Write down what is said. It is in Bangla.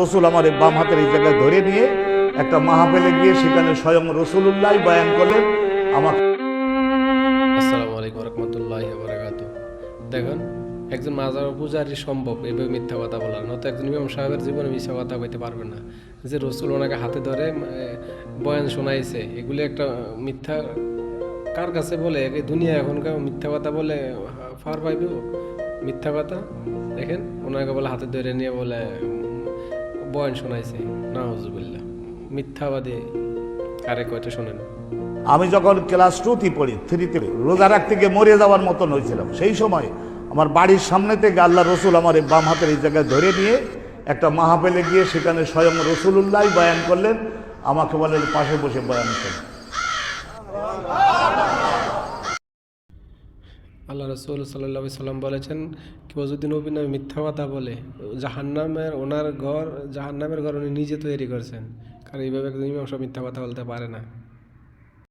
রসুল আমার বাম হাতের এই জায়গায় ধরে নিয়ে একটা মাহাপেলে গিয়ে সেখানে স্বয়ং রসুল্লাহ বয়ান করলেন। একজন মাজার পূজারি সম্ভব মিথ্যা কথা বলার নয়তো একজন ইমাম সাহেবের জীবনে মিথ্যা কথা কইতে পারবে না। যে রসুল ওনাকে হাতে ধরে বয়ান শোনাইছে, এগুলি একটা মিথ্যা, কার কাছে বলে? দুনিয়া এখনকার মিথ্যা কথা বলে ফার পাইব? মিথ্যা কথা? দেখেন, ওনাকে বলে হাতে ধরে নিয়ে বলে বয়ান শোনাইছে, নাউজুবিল্লাহ। মিথ্যাবাদে আরে কয়টা শোনেন? আমি যখন ক্লাস টুতে পড়ি, থ্রিতে, রোজা রাখতে গিয়ে মরে যাওয়ার মতন হয়েছিলাম। সেই সময় আমার বাড়ির সামনে থেকে আল্লাহ রসুল আমার বাম হাতের এই জায়গায় ধরে নিয়ে একটা মাহাপেলে গিয়ে সেখানে স্বয়ং রসুল্লাহ বয়ান করলেন। আমাকে বলেন, পাশে বসে বয়ান করেন আল্লাহ রসুল সাল্লাহ সাল্লাম বলেছেন কেউ যদি নবী নামে মিথ্যা কথা বলে, জাহান্নামের ওনার ঘর, জাহান্নামের ঘর উনি নিজে তৈরি করছেন। কারণ এইভাবে একজন সাহেব মিথ্যা কথা বলতে পারে না।